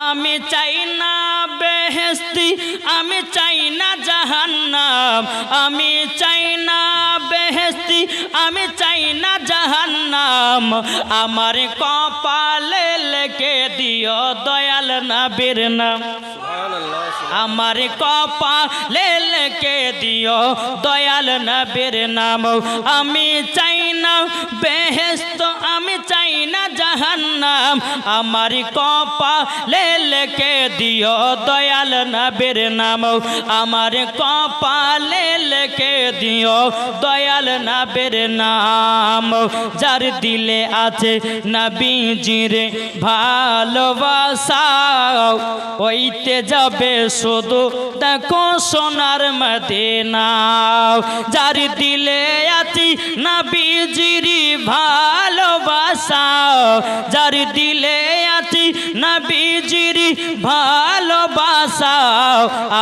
আমি চাই না বেহেস্তি আমি চাই না জাহান্নাম। আমি চাই না বেহেস্তি আমি চাই না জাহান্নাম। আমার কপালে লেখে দিও দয়াল নবীর নাম। আমার কপালে লেখে দিও দয়াল নবীর নাম। আমি চাই না বেহেস্ত আমি চাই না জাহান্নাম। আমার কপালে লেখে দিও দয়াল নবীর নাম। আমার কপালে লেখে দিও দয়াল নবীর নাম। যার দিলে আছে নবীজির ভালোবাসা, ওইতে যাবে শুধু দেখো সোনার মদিনা। যার দিলে আছি নবীজির ভালোবাসা যার দিলে আছি নবীজির ভালোবাসা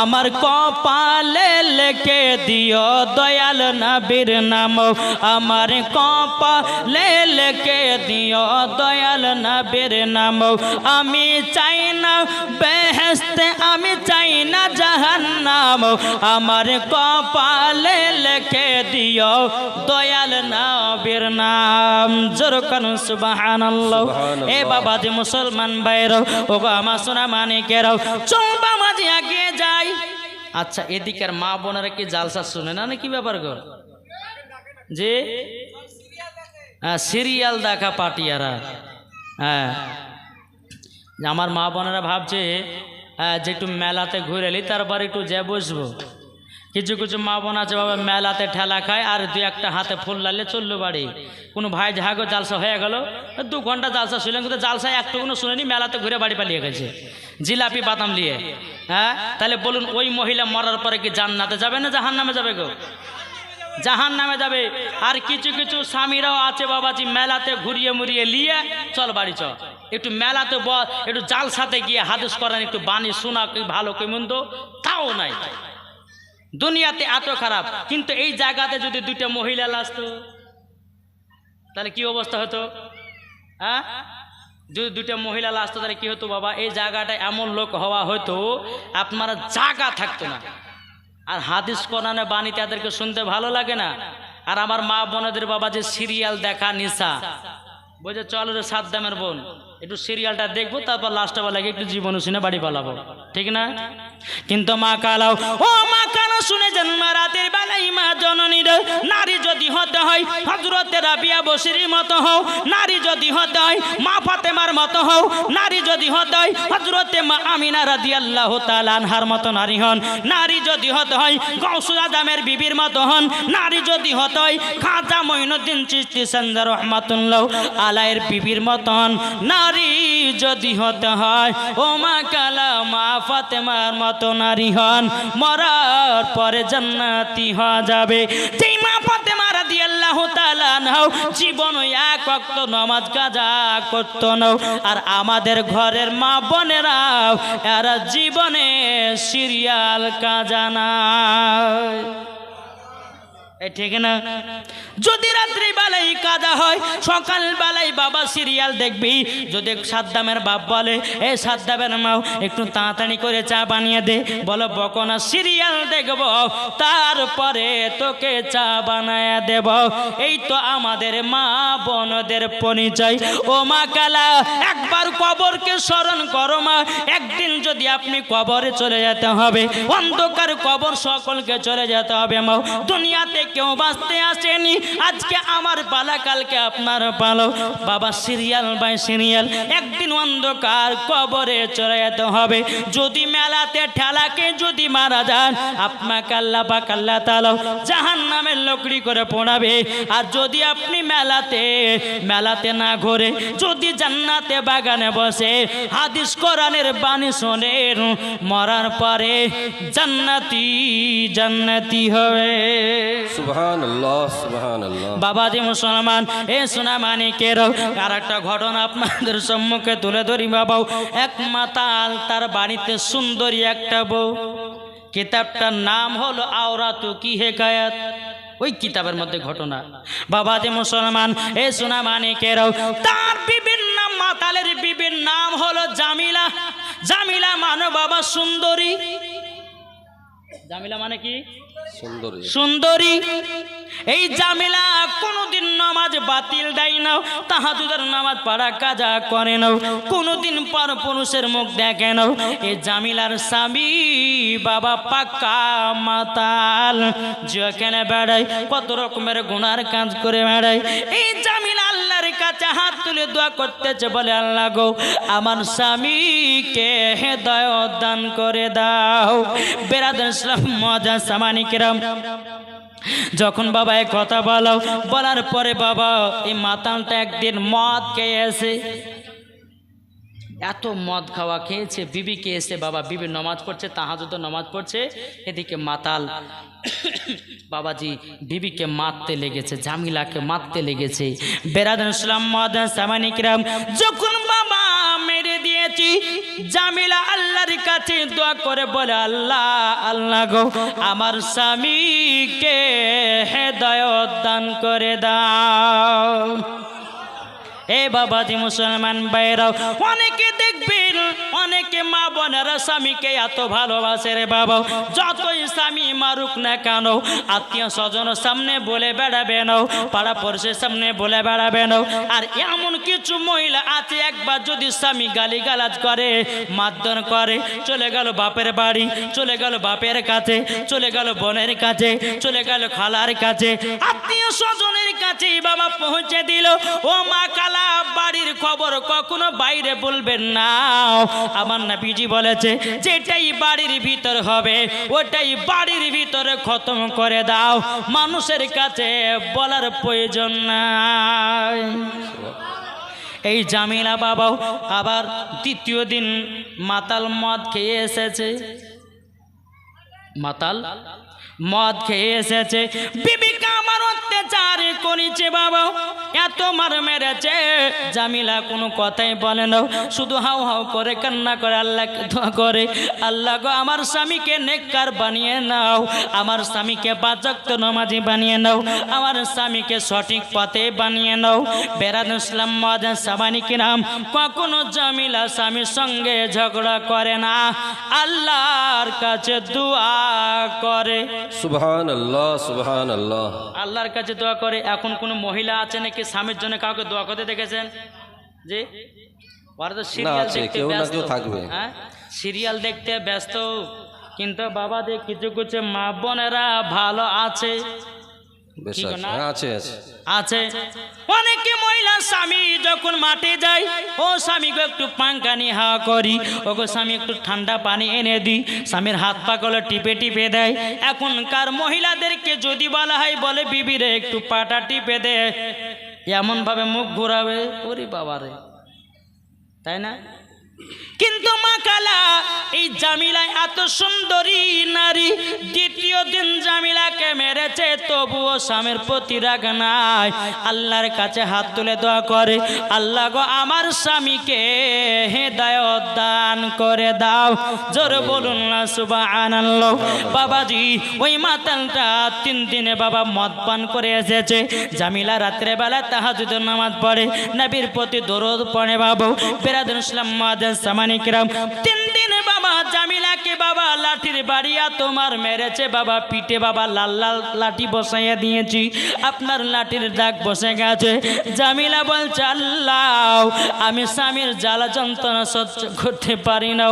আমার কপালে লেখে দিও দয়াল নবীর নাম। আমার কপালে লেখে দিও দয়াল নবীর নাম। আমি চাই না বেহেস্তে আমি চাই না জাহান্নাম। আমার কপালে লেখে দিও দয়াল নবীর নাম। জোরকান সুবহানাল্লাহ। এ বাবা যে মুসলমান বাইরও ও গো আমার সোনা মানিকেরাও চম্পা মাঝে এগিয়ে যাই। আচ্ছা এদিকের মা বোনেরা কি জালসা শুনে না কি ব্যাপার গো? যে হ্যাঁ সিরিয়াল দেখা পাটিয়ারা। হ্যাঁ। আমার মা বোনেরা ভাবছে হ্যাঁ, যে একটু মেলাতে ঘুরে এলি তারপর একটু যে বসবো। কিছু কিছু মা বোন আছে, বাবা মেলাতে ঠেলা খায়, আর দু একটা হাতে ফুল লালে চলল বাড়ি। কোনো ভাই ঝাগো জালসা হয়ে গেল, দু ঘণ্টা জালসা শুনলেন কিন্তু জালসা একটুকুনো শুনেনি, মেলাতে ঘুরে বাড়ি পালিয়ে গেছে। জিলাপি বাদাম নিয়ে। হ্যাঁ? তাহলে বলুন, ওই মহিলা মরার পরে কি জান্নাতে যাবে না জাহান নামে যাবে গো? জাহান নামে যাবে। আর কিছু কিছু স্বামীরাও আছে, বাবাজি, মেলাতে ঘুরিয়ে মুড়িয়ে নিয়ে চল বাড়ি চল একটু মেলাতে ব, একটু জাল সাথে গিয়ে হাদিস করেন, একটু বাণী শোনা, কি ভালো, কি মন্দ, তাও নাই। দুনিয়াতে এত খারাপ, কিন্তু এই জায়গাতে যদি দুইটা মহিলা আসতো তাহলে কি অবস্থা হতো? হ্যাঁ? যদি দুইটা মহিলা আসতো তাহলে কি হতো বাবা? এই জায়গাটায় এমন লোক হওয়া হয়তো আপনারা জায়গা থাকতো না। আর হাদিস কোরআনে বাণী তাদেরকে শুনতে ভালো লাগে না? আর আমার মা বোনদের বাবা যে সিরিয়াল দেখা নিশা বলছে চলো রে সাত দামের বোন। একটু সিরিয়ালটা দেখব, তারপর লাস্টে বেলাকে একটু জীবন শুনে বাড়ি পালাবো। ঠিক না? কিন্তু মা কালাও, ও মা কানা শুনে জন্ম রাতের বেলায় মা জননীর নারী যদি হতে হয় হজরতের রাবিয়া বসির মতো হও। নারী যদি হতে হয়, মা ফাতেমার মতো হও। নারী যদি হতে হয় হজরতে মা আমিনা রাদি আল্লাহ তালানহার মতো নারী হন। নারী যদি হতে হয় গৌসুল আজমের বিবির মতো হন। নারী যদি হতে হয়, খাজা মঈনুদ্দিন চিস্তি সন্দার রহমাতুল্লাহ আলাইয়ের বিবির মতো হন। নারী যদি হতে হয়, ও মা কালা মা ফাতেমার মতো নারী হন, মরার পরে জান্নাতি হওয়া যাবে। যেই মা ফাতেমা নাও জীবন এক কাজা আর আমাদের ঘরের মা বোনেরাও এরা জীবনে সিরিয়াল কাজা ঠিক না? যদি রাত্রি বেলায় কাদা হয়, সকাল বেলায় বাবা সিরিয়াল দেখবি। যদি সাদ্দামের বাপ বলে, এ সাদ্দামের মাও একটু তাড়াতাড়ি করে চা বানিয়ে দে। বলো বকনা সিরিয়াল দেখব। তারপরে তোকে চা বানায় দেব। এই তো আমাদের মা বোনদের পরিচয়। ও মা কালা, একবার কবরকে স্মরণ করো মা। একদিন যদি আপনি কবরে চলে যেতে হবে, অন্ধকার কবর সকলকে চলে যেতে হবে মা। দুনিয়াতে কেউ বাঁচতে আসেনি। আজকে আমার পালা কালকে আপনার পালো বাবা সিরিয়াল বাই সিরিয়াল, একদিন অন্ধকার কবরে চলে যেতে হবে। যদি মেলাতে ঠেলাকে যদি মারা যান, আপনাকে আল্লাহ পাক আল্লাহ তালো জাহান নামের লকড়ি করে পড়াবে। আর যদি আপনি মেলাতে মেলাতে না ঘোরে, যদি জান্নাতে বাগানে বসে, হাদিস কোরআনের বাণী শোনেন মরার পরে জান্নাতি জান্নাতি হবে। বাবাজি মুসলমান, এ সোনা মানিকের আর একটা ঘটনা আপনাদের সম্মুখে তুলে ধরি বাবাও এক তার বাড়িতে সুন্দরী একটা বউ। কিতাবটার নাম হলো আওরাতু কি হেকায়াত? ওই কিতাবের মধ্যে ঘটনা। বাবাজি মুসলমান, এ সোনা মানিকের তার বিভিন্ন মাতালের বিবির নাম হলো জামিলা। জামিলা মানে বাবা সুন্দরী। জামিলা মানে কি? সুন্দরী। এই জামিলা কোনোদিন নামাজ বাতিল দেয় না। তাহাজুদের নামাজ পড়া কাজা করে না। কোনোদিন পর পুরুষের মুখ দেখে না। এই জামিলার স্বামী বাবা পাক্কা মাতাল। যেখানে বেড়ায়, কত রকমের গুনার কাজ করে বেড়ায়। এই জামিলা আল্লাহর কাছে হাত তুলে দোয়া করতেছে বলে, আল্লাহ গো, আমার স্বামীকে হেদয় দান করে দাও। বেরাদার ইসলাম মজা সামানিকেরাম যখন বাবা এক কথা বলো, বলার পরে বাবা এই মাতালটা একদিন মদ খেয়েছে এত মদ খাওয়া খেয়েছে বিবি খেয়েছে বাবা বিবি নমাজ পড়ছে, তাহাজুদ নমাজ পড়ছে, এদিকে মাতাল, বাবাজি বিবিকে মারতে লেগেছে জামিলাকে মারতে লেগেছে। বেরাদান ইসলাম মহাদান সামানিকরাম যখন বাবা মেরে দিয়েছি। জামিলা আল্লাহর কাছে দোয়া করে বলে, আল্লাহ আল্লাহ গো, আমার স্বামীকে হেদায়ত দান করে দাও। এ বাবাজি মুসলমান বাইরাও অনেকে দেখবেন, অনেকে মা বোনেরা স্বামীকে এত ভালোবাসে রে বাবা। যতই স্বামী মারুক না কেন, আত্মীয় স্বজনের সামনে বলে বেড়াবে নাও পাড়া পড়শের সামনে বলে বেড়াবে নাও আর এমন কিছু মহিলা আছে, একবার যদি স্বামী গালি গালাজ করে, মারধর করে, চলে গেল বাপের বাড়ি, চলে গেল বাপের কাছে, চলে গেল বোনের কাছে, চলে গেল খালার কাছে। আত্মীয় স্বজনের কাছে বাবা পৌঁছে দিল, ও মা, কালা বাড়ির খবর কখনো বাইরে বলবেন না। আমার নাবিজি বলেছে, যেটাই বাড়ির ভিতর হবে, ওটাই বাড়ির ভিতরে খতম করে দাও। মানুষের কাছে বলার প্রয়োজন নাই। এই জামিলা বাবাও আবার দ্বিতীয় দিন মাতাল মদ খেয়ে এসেছে। মাতাল? মদ খেয়ে এসেছে। বিবিকা আমার অত্যাচার করেছে বাবা। এত মার মেরেছে। জামিলা কোনো কথাই বলে না। শুধু হাউ হাউ করে কান্না করে, আল্লাহকে করে। আল্লাহ গো, আমার স্বামীকে নেককার বানিয়ে নাও। আমার স্বামীকে বাজক্ত নমাজি বানিয়ে নাও। আমার স্বামীকে সঠিক পথে বানিয়ে নাও। বেরাদ ইসলাম মজান সাবানিকে নাম কখনো জামিলা স্বামীর সঙ্গে ঝগড়া করে না। আল্লাহর কাছে দোয়া করে। সুবহান আল্লাহ সুবহান আল্লাহ আল্লাহর কাছে দোয়া করে এখন কোনো মহিলা আছে নাকি স্বামীর জন্য কাউকে দোয়া করতে দেখেছেন? যে ওরা তো সিরিয়াল দেখতে ব্যস্ত। থাকবে। হ্যাঁ? সিরিয়াল দেখতে ব্যস্ত কিন্তু বাবা যে কিছু কিছু মা বোনেরা ভালো আছে। বেশ আছে। হ্যাঁ, আছে অনেকে মহিলা স্বামী যখন মাঠে যায় ও স্বামীকে একটু পাঙ্কা নিয়ে হাওয়া করি ওকে স্বামী একটু ঠান্ডা পানি এনে দিই স্বামীর হাত পা গুলো টিপে টিপে দেয়। এখনকার মহিলাদেরকে যদি বলা হয় বলে বিবিরে একটু পাটা টিপে দে। এমন ভাবে মুখ ঘোরাবে ওরে বাবারে তাই না? কিন্তু মা কালা, এই জামিলা এত সুন্দরী নারী, দ্বিতীয় দিন জামিলাকে মেরেছে, তবুও স্বামীর প্রতি রাগ নাই। আল্লাহর কাছে হাত তুলে দোয়া করে, আল্লাহ গো, আমার স্বামীকে হেদায়ত দান করে দাও। জোর বলুন না, সুবহানাল্লাহ। বাবাজি, ওই মাতালটা তিন দিনে বাবা মদ পান করে এসেছে। জামিলা রাত্রে বেলা তাহাজুদের নামাজ পড়ে, নবীর প্রতি দরদ পড়ে বাবু। বেরাদুল ইসলাম মাদান সামানিকরাম তিন দিনে বাবা জামিলাকে বাবা, লাঠির বাড়িয়া তোমার মেরেছে বাবা, পিঠে বাবা লাল লাল লাঠি বসাইয়া দিয়েছি। আপনার লাঠির দাগ বসে গেছে। জামিলা বলছে, আল্লাহ, আমি স্বামীর জ্বালা যন্ত্রণা সহ্য করতে পারি না।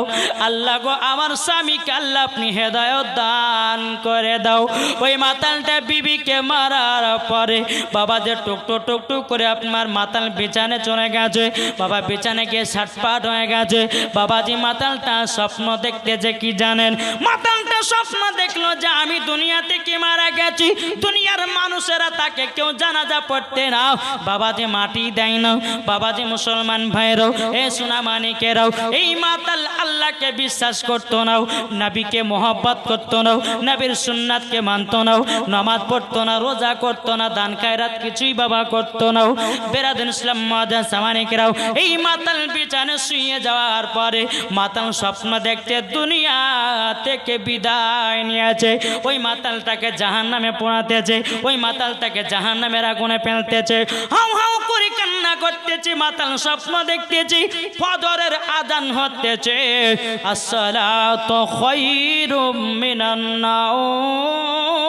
আল্লাহ গো, আমার স্বামীকে আল্লাহ আপনি হেদায়ত দান করে দাও। ওই মাতালটা বিবিকে মারার পরে বাবা যে টুকটুক টুকটুক করে আপনার মাতাল বিছানে চলে গেছে। বাবা বিছানে গিয়ে ছাটপাট হয়ে গেছে। বাবাজি মাতালটা স্বপ্ন দেখতেছে কি জানেন? মাতালটা স্বপ্ন দেখল যে আমি দুনিয়া থেকে মারা গেছি? দুনিয়ার মানুষেরা তাকে কেউ জানাজা পড়তে না বাবাজি মাটি দেয় না। বাবাজি মুসলমান ভাইরাও এ সোনা মানিকেরাও। এই মাতাল আল্লাহকে বিশ্বাস করতো না। নবীকে মোহব্বত করতো না। নবীর সুন্নাতকে মানতো না। নামাজ পড়তো না, রোজা করতো না, দান খায়রাত কিছুই বাবা করতো না। বেরাদিন ইসলাম মাদান সামানিকেরাও এই মাতাল বিছানে শুয়ে যাওয়ার পরে মাতাল স্বপ্ন দেখতে দুনিয়া থেকে বিদায় বিদায় নিয়েছে। ওই মাতালটাকে জাহান নামে পোড়াতেছে। ওই মাতালটাকে জাহান নামের আগুনে ফেলতেছে। হাউ হাউ করে কান্না করতেছি, মাতাল স্বপ্ন দেখতেছি ফদরের আদান হতেছে। আসসালাতু তো মিনান নাওম।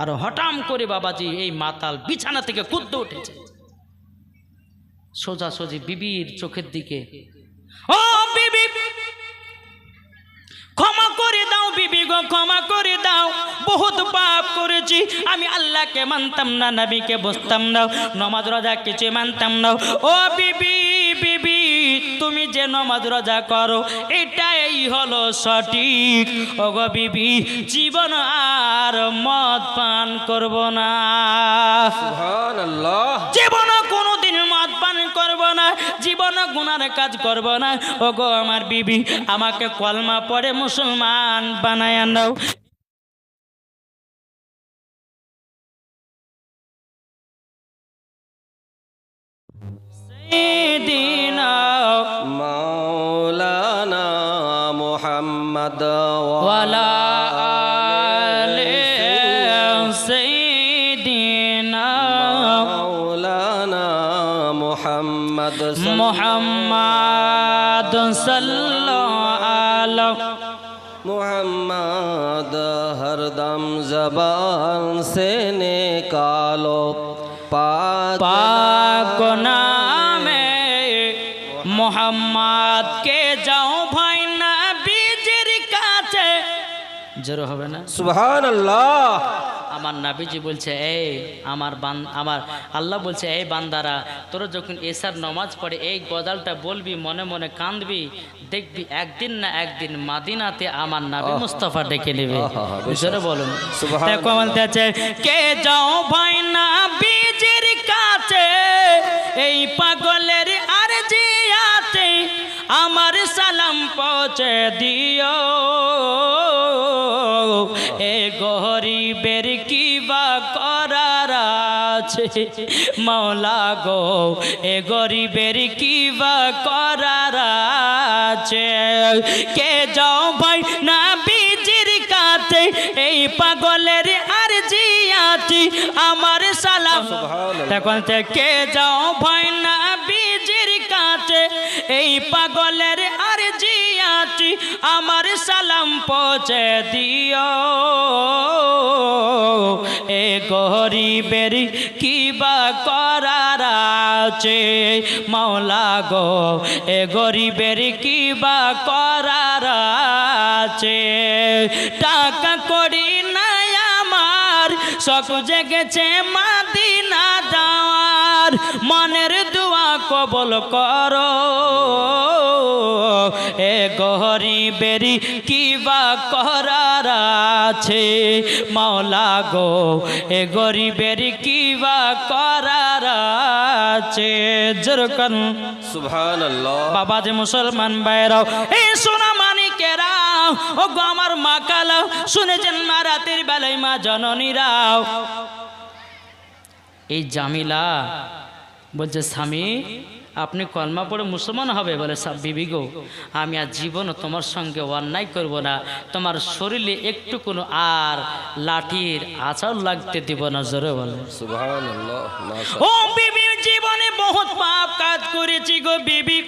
আর হঠাম করে বাবাজি এই মাতাল বিছানা থেকে কুদ্দ উঠেছে। সোজাসুজি বিবির চোখের দিকে। ও বিবি গো ক্ষমা করে দাও। বহুত পাপ করেছি। আমি আল্লাহকে মানতাম না নবীকে বসতাম না। নমাজ রোজা কিছু মানতাম না। ও বিবি বিবি তুমি যে নমাজ রোজা করো এটাই হলো সঠিক। ও গো বিবি জীবন আর মদ পান করব না। জীবন জীবন গুনার কাজ করব না। ও গো আমার বিবি, আমাকে কলমা পরে মুসলমান বানায় নাও। সেদিনা মোহাম্মদ সাল্লাহ মোহাম্মদ হরদম জবান সে নিকালো পাক পাক নামে মোহাম্মদ কে যাও ভাই না কাছে। জোর হবে না? সুবহানাল্লাহ। আমার নাবিজি বলছে এই আমার বান আমার আল্লাহ বলছে এই বান্দারা তোরা যখন এসার নমাজ পড়ে এই গজালটা বলবি মনে মনে কাঁদবি দেখবি একদিন না একদিন মাদিনাতে আমার নাবি মুস্তফা ডেকে নেবে। বলুন। কে যাও ভাই না বীজের কাছে এই পাগলের আর আছে আমার সালাম পৌঁছে দিও। এ গরিবের আছে। মাওলা গো এ গরিবের কি বা করার আছে? কে যাও ভাই না বীজির কাছে এই পাগলের আর জিয়াছি আমার সালাম। তখন থেকে যাও ভাই না বিজির কাছে এই পাগলের আমার সালাম পৌঁছে দিও। এ গরিবের কি বা করার আছে? মাওলা গো, এ গরিবের কি বা করার আছে? টাকা করি নাই আমার শখ জেগেছে মাদিনা যাওয়ার। মনের দোয়া কবল করো। এ গরিবেরি কি বা করার আছে? মাওলা গো এ গরিবের কি বা করার আছে? জরকন সুবহান বাবা যে মুসলমান বাইরাও এ সোনা মানিকেরা ও গো আমার মা কালাও শুনেছেন মা রাতের বেলায় মা জননীরাও। এই জামিলা বলছে স্বামী আপনি কলমা পড়ে মুসলমান হবে বলে বিবি গো। আমি আর জীবনও তোমার সঙ্গে অন্যায় করব না। তোমার শরীরে একটু কোনো আর লাঠির আচার লাগতে দিব না জোরে বলে। ও জীবনে বহুত পাপ কাজ করেছি গো বিবি।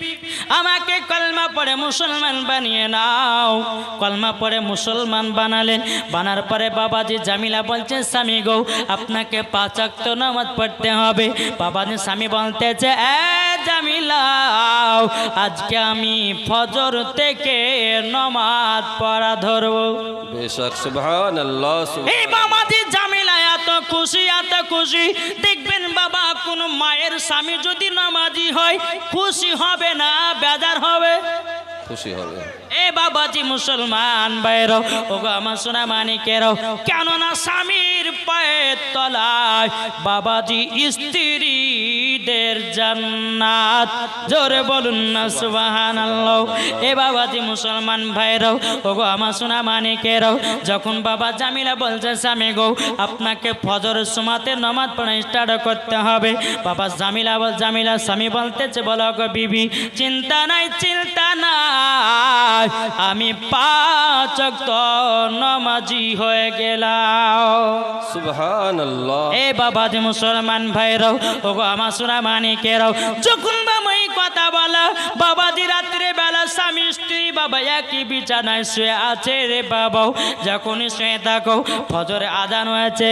আমাকে কলমা পড়ে মুসলমান বানিয়ে নাও। কলমা পড়ে মুসলমান বানালেন বানার পরে বাবাজি জামিলা বলছে স্বামী গো আপনাকে পাঁচাক্ত নামাজ পড়তে হবে। বাবাজি স্বামী বলতেছে এ জামিলাও আজকে আমি ফজর থেকে নমাজ পড়া ধরব। বেশক সুবহানাল্লাহ ইমাম আদি জামিলা এত খুশি এত খুশি। দেখবেন বাবা কোন মায়ের স্বামী যদি নামাজি হয় খুশি হবে না বেজার হবে। খুশি হবে। এ বাবাজি মুসলমান বাইর ও গো আমার সোনা মানিকের, কেননা স্বামীর পায়ের তলায় বাবাজি স্ত্রীদের জান্নাত। জোরে বলুন না সুবাহান এ বাবাজি মুসলমান ভাইরাও ও গো আমার সোনা মানিকের, যখন বাবা জামিলা বলছে, স্বামী গো, আপনাকে ফজর সমাতে নমাজ পড়া স্টার্ট করতে হবে। বাবা জামিলা বল, জামিলা স্বামী বলতেছে, বলো গো বিবি, চিন্তা নাই চিন্তা নাই। আমি পাঁচ নমাজি হয়ে গেলাম। সুবহানাল্লাহ। এ বাবা যে মুসলমান ভাইরাও ওগো আমার সোনা মানিকেরাও যখন বাবা কথা বলা বাবাজি রাত্রে বেলা স্বামী স্ত্রী বাবা একই বিছানায় শুয়ে আছে রে বাবাও শুয়ে থাকো, ফজরে আদান হয়েছে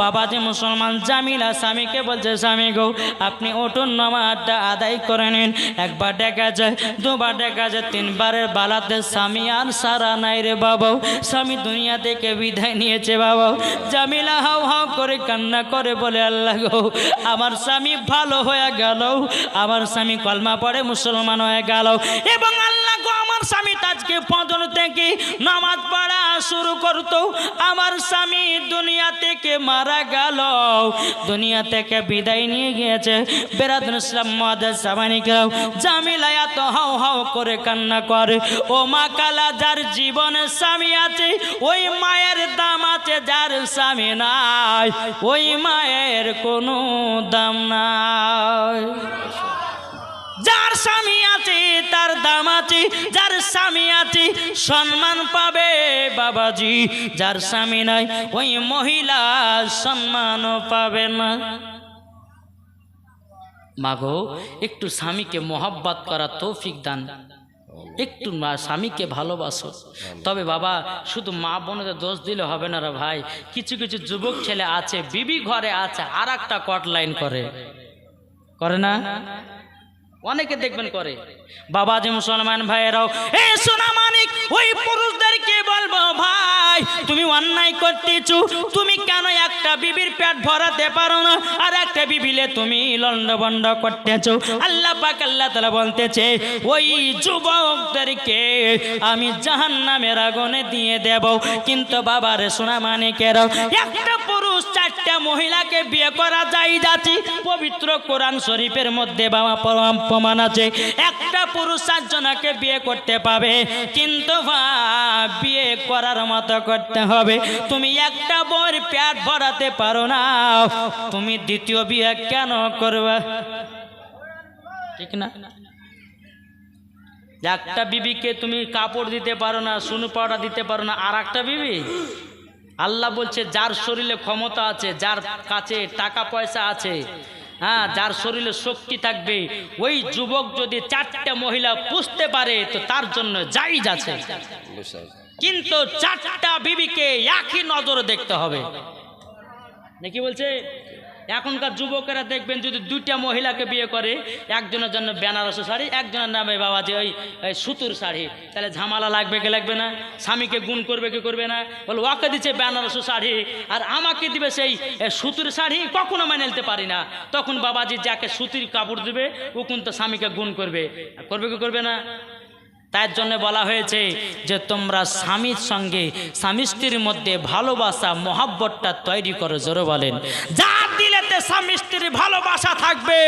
বাবা যে মুসলমান, জামিলা স্বামীকে বলছে, স্বামী আপনি আদায় করে নিন। একবার দেখা যায়, দুবার দেখা যায়, তিনবারের বালাতে স্বামী আর সারা নাই রে বাবাও। স্বামী দুনিয়া থেকে বিদায় নিয়েছে বাবা জামিলা হাও হাও করে কান্না করে বলে, আল্লাহ গো, আমার স্বামী ভালো হয়ে গেল। আমার স্বামী কলমা পড়ে মুসলমান হয়ে গেল। এবং আল্লাহ গো, আমার স্বামী আজকে পদন থেকে নামাজ পড়া শুরু করতো। আমার স্বামী দুনিয়া থেকে মারা গেল। দুনিয়া থেকে বিদায় নিয়ে গিয়েছে। বেরাদুল ইসলাম মহাদাস সামানিকরাও জামিলা এত হাও হাও করে কান্না করে। ও মা কালা, যার জীবনে স্বামী আছে, ওই মায়ের দাম আছে, যার স্বামী নাই, ওই মায়ের কোনো দাম নাই। যার স্বামী আছে, তার দাম আছে, যার স্বামী আছে, সম্মান পাবে বাবাজি। যার স্বামী নাই, ওই মহিলা সম্মানও পাবে না। মাগো, একটু স্বামীকে মোহাব্বত করা তৌফিক দান। একটু মা স্বামীকে ভালোবাসো। তবে বাবা, শুধু মা বোনদের দোষ দিলে হবে না রে ভাই। কিছু কিছু যুবক ছেলে আছে, বিবি ঘরে আছে আর একটা কট লাইন করে। করে না? অনেকে দেখবেন করে। বাবা যে মুসলমান ভাইয়েরাও, এ সোনা মানিক, ওই পুরুষদেরকে বলব ভাই, তুমি অন্যায় করতেছো, তুমি কেন একটা বিবির পেট ভরাতে পারো না? আর একটা বিবিলে তুমি লন্ডবন্ড করতেছো। আল্লাহ পাক আল্লাহ তালা বলতেছে, ওই যুবকদেরকে আমি জাহান নামের আগুনে দিয়ে দেব। কিন্তু বাবার সোনা মানিকেরাও, একটা পুরুষ চারটা মহিলাকে বিয়ে করা যায় যাচ্ছে পবিত্র কোরআন শরীফের মধ্যে বাবা প্রমাণ আছে। একটা পুরুষ চারজনাকে বিয়ে করতে পাবে। কিন্তু বিয়ে করার মতো করতে হবে। তুমি একটা বর পেট ভরাতে পারো না। তুমি দ্বিতীয় বিয়ে কেন করবে? ঠিক না? একটা বিবিকে তুমি কাপড় দিতে পারো না সুনু পাউডার দিতে পারো না। আর একটা বিবি? আল্লাহ বলছে, যার শরীরে ক্ষমতা আছে, যার কাছে টাকা পয়সা আছে হ্যাঁ যার শরীরে শক্তি থাকবে, ওই যুবক যদি চারটে মহিলা পুষতে পারে, তো তার জন্য জাইজ আছে। কিন্তু চারটা বিবিকে একই নজরে দেখতে হবে। নাকি বলছে? এখনকার যুবকেরা দেখবেন যদি দুইটা মহিলাকে বিয়ে করে, একজনের জন্য বেনারসি শাড়ি, একজনের নামে বাবাজি ওই ওই সুতুর শাড়ি। তাহলে ঝামালা লাগবে কি লাগবে না? স্বামীকে গুণ করবে কি করবে না? বলে, ওকে দিচ্ছে বেনারসি শাড়ি, আর আমাকে দিবে সেই সুতুর শাড়ি, কখনো মেনে নিতে পারি না। তখন বাবাজি যাকে সুতির কাপড় দেবে, ও কিন্তু স্বামীকে গুণ করবে। করবে কি করবে না? তার জন্য বলা হয়েছে যে তোমরা স্বামীর সঙ্গে স্বামী স্ত্রীর মধ্যে ভালোবাসা মহাব্বতটা তৈরি করো জোরে বলেন। যার দিলেতে স্বামী স্ত্রীর ভালোবাসা থাকবে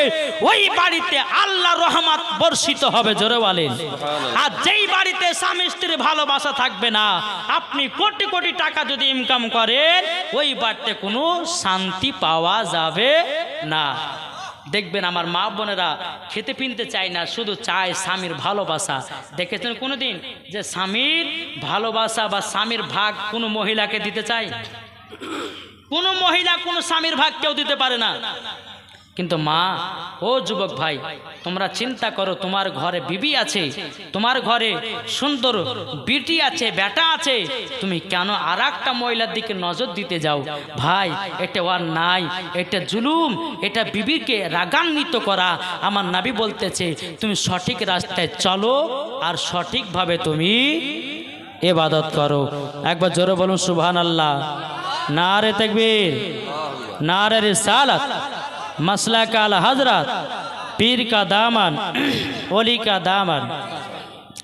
ওই বাড়িতে আল্লাহ রহমত বর্ষিত হবে জোরে বলেন। আর যেই বাড়িতে স্বামী স্ত্রীর ভালোবাসা থাকবে না আপনি কোটি কোটি টাকা যদি ইনকাম করেন ওই বাড়িতে কোনো শান্তি পাওয়া যাবে না। দেখবেন আমার মা বোনেরা খেতে পিনতে চায় না, শুধু চায় স্বামীর ভালোবাসা। দেখেছেন কোনো দিন যে স্বামীর ভালোবাসা বা স্বামীর ভাগ কোনো মহিলাকে দিতে চায়? কোনো মহিলা কোনো স্বামীর ভাগ কেউ দিতে পারে না। কিন্তু মা, ও যুবক ভাই, তোমরা চিন্তা করো, তোমার ঘরে বিবি আছে, তোমার ঘরে সুন্দর বিটি আছে, বেটা আছে, তুমি কেন আর একটা মহিলার দিকে নজর দিতে যাও? ভাই, এটা ওর নাই, এটা জুলুম, এটা বিবিকে রাগান্বিত করা। আমার নাবি বলতেছে, তুমি সঠিক রাস্তায় চলো আর সঠিকভাবে তুমি এবাদত করো। একবার জোরে বলুন সুবহান আল্লাহ না রে তেকবীর না রে রিসালাত। मसला का अल हजरत পীর কা দামান অলি কা দামান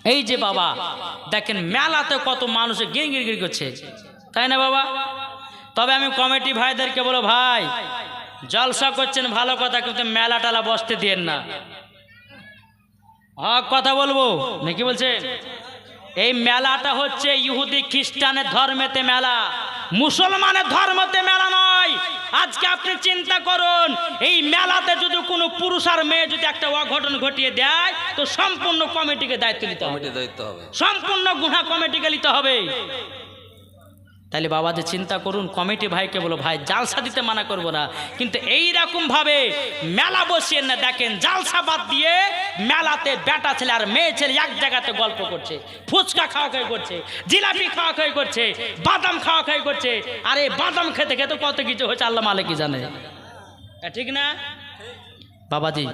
এই যে বাবা দেখেন মেলাতে কত মানুষ গির গির গির করছে তাই না বাবা তবে আমি কমিটি ভাইদেরকে বলো ভাই জলসা করছেন ভালো কথা কিন্তু মেলা টালা বসতে দিয়েন না হক কথা বলবো নাকি বলছে এই মেলাটা হচ্ছে ইহুদি খ্রিস্টানের ধর্মেতে মেলা মুসলমানের ধর্মতে মেলা নয় ভাই আজকে আপনি চিন্তা করুন এই মেলাতে যদি কোনো পুরুষ আর মেয়ে যদি একটা অঘটন ঘটিয়ে দেয় তো সম্পূর্ণ কমিটিকে দায়িত্ব নিতে হবে। সম্পূর্ণ গুহা কমিটিকে নিতে হবে। তাহলে বাবাদের চিন্তা করুন, কমিটি ভাইকে বলো, ভাই, জালসা দিতে মানা করব না। কিন্তু এই ভাবে মেলা বসিয়ে না দেখেন, জালসা বাদ দিয়ে মেলাতে বেটা ছেলে আর মেয়ে ছেলে এক জায়গাতে গল্প করছে। ফুচকা খাওয়া খাই করছে, জিলাপি খাওয়া খাই করছে, বাদাম খাওয়া খাই করছে। আর এই বাদাম খেতে খেতে কত কিছু হয়েছে, আল্লাহ মালিকই জানে। ঠিক না? বাবাজি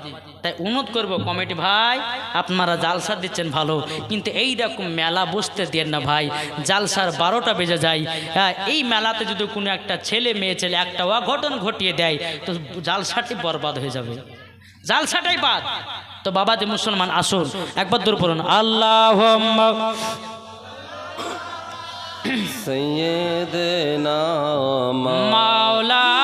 তাই অনুরোধ করব কমিটি ভাই আপনারা জালসা দিচ্ছেন ভালো কিন্তু এই রকম মেলা বসতে দেন না ভাই জালসার বারোটা বেজে যায়। হ্যাঁ এই মেলাতে যদি কোনো একটা ছেলে মেয়ে ছেলে একটা অঘটন ঘটিয়ে দেয় তো জালসাটি বরবাদ হয়ে যাবে। জালসাটাই বাদ। তো বাবাজি মুসলমান আসুন একবার দূর পড়ুন। আল্লাহ সৈয়দ না মাওলানা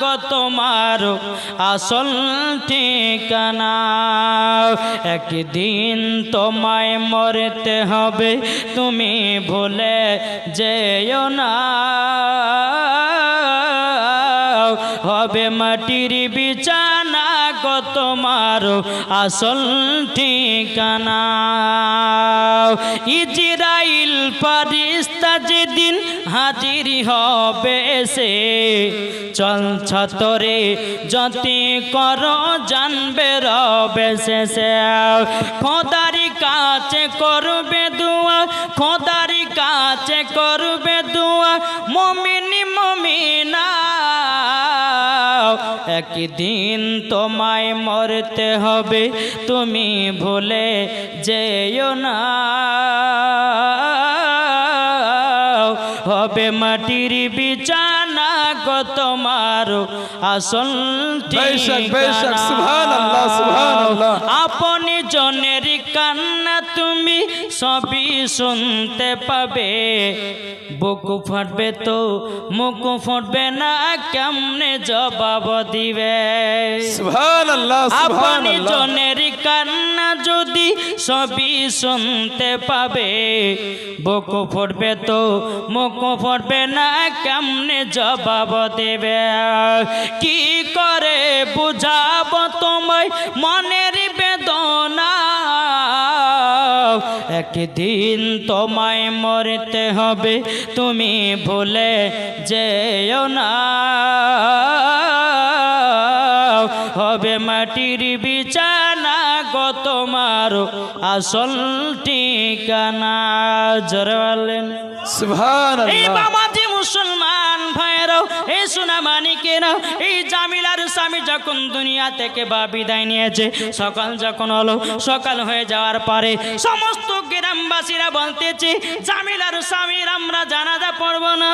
গো তোমার আসল ঠিকানা। একদিন তোমায় মরতে হবে, তুমি ভুলে যেও না। হবে মাটির বিছানা গো তোমার আসল ঠিকানা। ইজরাইল ফারিস্তা যেদিন হাজির হবে সে। চল ছতরে যতি কর, জানবে রবে শেষে খোদারি কাছে করবে দুয়া, খোদারি কাছে করবে দুয়া, মমিনি মমিনা। একদিন তোমায় মরতে হবে, তুমি ভুলে যেও না। হবে মাটির বিছানা গো তোমার আসল। আপনি জনের কান্না সবই শুনতে পাবে। বুক ফাটবে তো মুখ ফুটবে না কেমনে জবাব দিবে? আপনি জনের কান্না যদি সবই শুনতে পাবে বুক ফুটবে তো মুখ ফুটবে না কেমনে জবাব দেবে? কি করে বুঝাব তোমায় মনের বেদনা? একদিন তোমায় মরতে হবে তুমি ভুলে যেও না। হবে মাটির বিছানা গো তোমার আসল ঠিকানা জোরে বলেন। এই সুবহানাল্লাহ বাবাজি মুসলমান এই সোনা এই জামিলার স্বামী যখন দুনিয়া থেকে বা বিদায় নিয়েছে, সকাল যখন হলো, সকাল হয়ে যাওয়ার পরে সমস্ত গ্রামবাসীরা বলতেছে, জামিলার স্বামীর আমরা জানাজা পড়ব না।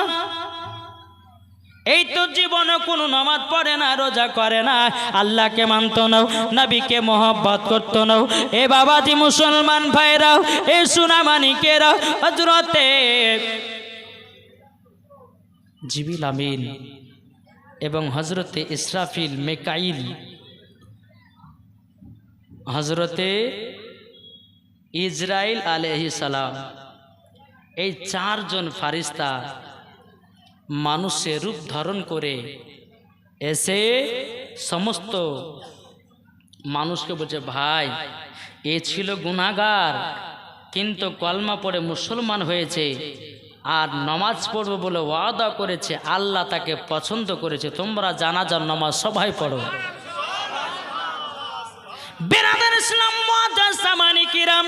এই তো জীবনে কোনো নামাজ পড়ে না, রোজা করে না। আল্লাহকে মানত নাও নবীকে মোহব্বত করতো নাও এ বাবাজি মুসলমান ভাইরাও এ সুনামানিকেরাও হজরতে জিবিল আমিন এবং হজরতে ইসরাফিল মেকাইল হজরতে ইসরাইল আলহি সালাম, এই চারজন ফারিস্তা মানুষের রূপ ধারণ করে এসে সমস্ত মানুষকে বলছে, ভাই, এ ছিল গুনাগার কিন্তু কলমা পড়ে মুসলমান হয়েছে। আর নমাজ পড়বে বলে ওয়াদা করেছে, আল্লাহ তাকে পছন্দ করেছে। তোমরা জানাজার নমাজ সবাই পড়ো। বেরাদার ইসলাম সামানি কিরাম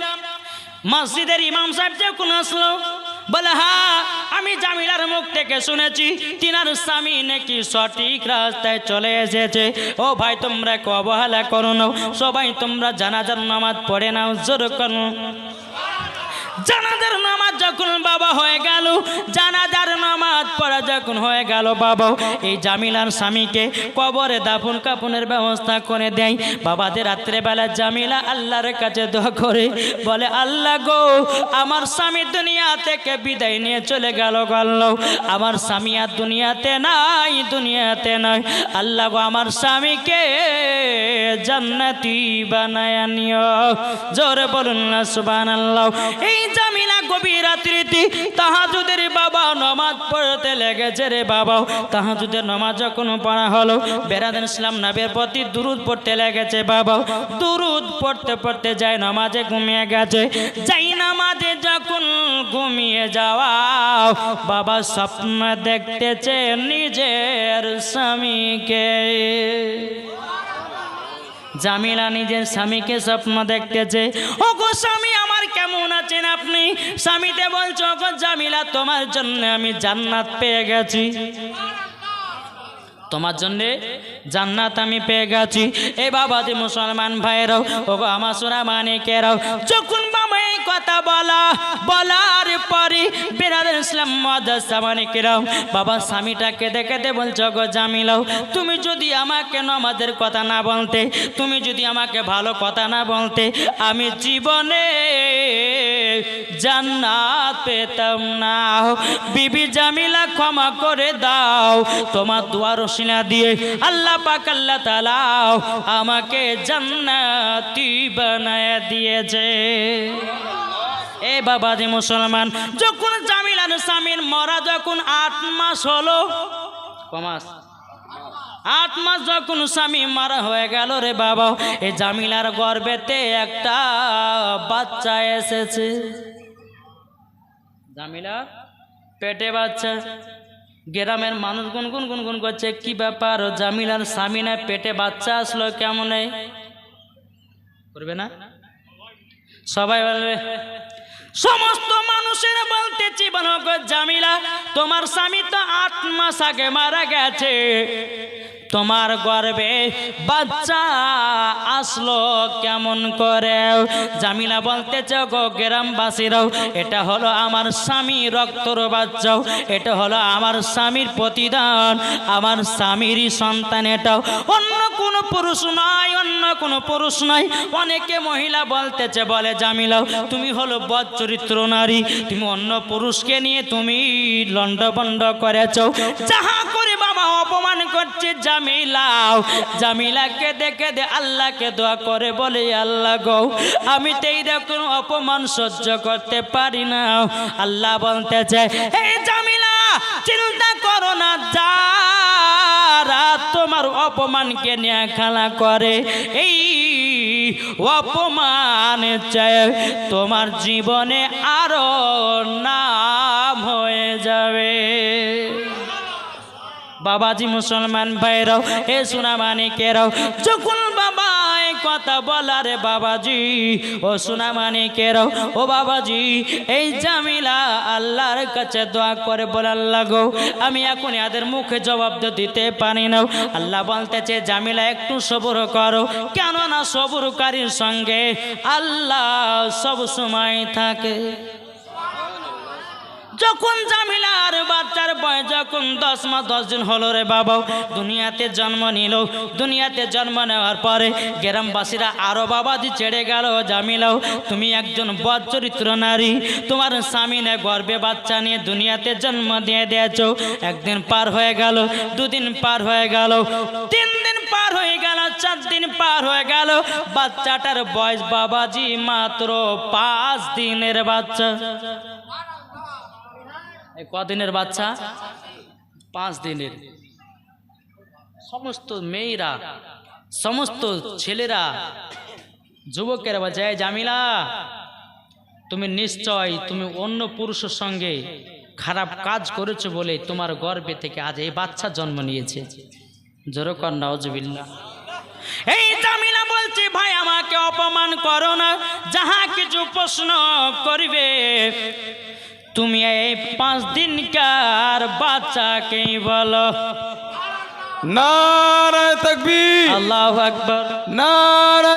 মসজিদের ইমাম সাহেব যখন আসলো, বলে হ্যাঁ আমি জামিলার মুখ থেকে শুনেছি, তিনার স্বামী নাকি সঠিক রাস্তায় চলে এসেছে। ও ভাই, তোমরা অবহেলা করো না। সবাই তোমরা জানাজার নামাজ পড়ে নাও, জোর করো। জানাজার নামাজ যখন বাবা হয়ে গেল, জানাজার নামাজ পড়া যখন হয়ে গেল বাবা, এই জামিলার স্বামীকে কবরে দাফন কাপনের ব্যবস্থা করে দেয়। বাবাদের রাত্রেবেলা জামিলা আল্লাহর কাছে দোয়া করে, বলে, আল্লাহ গো, আমার স্বামী দুনিয়া থেকে বিদায় নিয়ে চলে গেল গেল আমার স্বামী আর দুনিয়াতে নাই দুনিয়াতে নাই। আল্লাহ গো, আমার স্বামীকে জান্নাতি বানায় নিও জোরে বলুন না, সুবহানাল্লাহ। এই জামিলা গভীর রাত্রিতে তাহাজুদের বাবা নামাজ পড়তে লেগেছে রে বাবা। তাহাজুদের নামাজ যখন পড়া হলো, বেরাদান ইসলাম নবের প্রতি দুরুদ পড়তে লেগেছে বাবা। দুরুদ পড়তে পড়তে যায় নামাজে ঘুমিয়ে গেছে। যাই নামাজে যখন ঘুমিয়ে যাওয়া বাবা স্বপ্ন দেখতেছে নিজের স্বামীকে। জামিলা নিজের স্বামীকে স্বপ্ন দেখতেছে ও গো স্বামী, আমার কেমন আছেন আপনি? স্বামীতে বলছো ও জামিলা, তোমার জন্য আমি জান্নাত পেয়ে গেছি। তোমার জন্য জান্নাত আমি পেয়ে গেছি? এ বাবা যে মুসলমান ভাইরাও ও গো আমার সোনা মানিকেরাও যখন বাবা এই কথা বলা বেরাদের ইসলাম মাদ্রাসা মানিকেরাও বাবা স্বামীটাকে দেখে দে বলছো গো জামিলাও, তুমি যদি আমাকে নমাজের কথা না বলতে, তুমি যদি আমাকে ভালো কথা না বলতে, আমি জীবনে জান্নাত পেতাম না। বিবি জামিলা ক্ষমা করে দাও, তোমার দুয়ার রসিনা দিয়ে আল্লাহ পাক, আল্লাহ তালা আমাকে জান্নাতি বানায় দিয়েছে। এ বাবা যে মুসলমান, যখন জামিল আর স্বামীর মরা যখন আট মাস হলো কমাস আট মাস যখন স্বামী মারা হয়ে গেল রে বাবা এই জামিলার গর্বেতে একটা বাচ্চা এসেছে। জামিলা পেটে বাচ্চা। গ্রামের মানুষ গুনগুন গুনগুন করছে, কি ব্যাপার? জামিলার স্বামী না পেটে বাচ্চা আসলো কেমন? করবে না? সবাই বলবে সমস্ত মানুষের বলতেছি বনক জামিলা তোমার স্বামী তো আট মাস আগে মারা গেছে। তোমার গর্বে বাচ্চা আসলো কেমন করে? জামিলা বলতে বলতেছে গো গ্রামবাসীরাও, এটা হলো আমার স্বামী রক্তর বাচ্চাও, এটা হলো আমার স্বামীর প্রতিদান, আমার স্বামীরই সন্তান এটাও। অন্য কোনো পুরুষ নয় অন্য কোনো পুরুষ নয় অনেকে মহিলা বলতেছে, বলে জামিলাও, তুমি হলো বদ চরিত্র নারী, তুমি অন্য পুরুষকে নিয়ে তুমি লন্ডবন্ড করেছ। যাহা করে বাবা অপমান করছে জামিলাও। জামিলাকে দেখে দে, আল্লাহকে দোয়া করে বলে, আল্লাহ গো, আমি তো এইরকম অপমান সহ্য করতে পারি না। আল্লাহ বলতেছে এই জামিলা, চিন্তা করো না, যারা তোমার অপমানকে নিয়ে খেলা করে, এই অপমান চায় তোমার জীবনে আরও নাম হয়ে যাবে। বাবাজি মুসলমান ভাইরাও, এ সোনা মানিকেরাও যখন বাবা কথা বলারে বাবাজি, ও সোনা মানিকেরাও ও বাবাজি, এই জামিলা আল্লাহর কাছে দোয়া করে বলার লাগো আমি এখন এদের মুখে জবাব দিতে পারি না। আল্লাহ বলতেছে, জামিলা, একটু সবর করো। কেননা সবরকারীর সঙ্গে আল্লাহ সব সময় থাকে। যখন জামিলার বাচ্চার বয়স যখন দশ মাস, দশ দিন হলো রে বাবা, দুনিয়াতে জন্ম নিল। দুনিয়াতে জন্ম নেওয়ার পরে গ্রামবাসীরা আরও বাবাজি ছেড়ে গেল, জামিলাও, তুমি একজন বদ চরিত্র নারী, তোমার স্বামী নে গর্বে বাচ্চা নিয়ে দুনিয়াতে জন্ম দিয়ে দিয়েছ। একদিন পার হয়ে গেল, দুদিন পার হয়ে গেল, তিন দিন পার হয়ে গেল, চার দিন পার হয়ে গেল, বাচ্চাটার বয়স বাবাজি মাত্র পাঁচ দিনের বাচ্চা। কদিনের বাচ্চা? পাঁচ দিনের। সমস্ত মেয়েরা, সমস্ত ছেলেরা, যুবকেরা বলছে, "এই জামিলা, তুমি নিশ্চয় তুমি অন্য পুরুষের সঙ্গে খারাপ কাজ করেছ বলে তোমার গর্বে থেকে আজ এই বাচ্চা জন্ম নিয়েছে। জোরকর নজবিল্লা এই জামিলা বলছে, ভাই, আমাকে অপমান করো না, যাহা কিছু প্রশ্ন করবে তুমি এই পাঁচ দিনকার বাচ্চাকেই বলো নারায় তকবীর আল্লাহ আকবর নারায়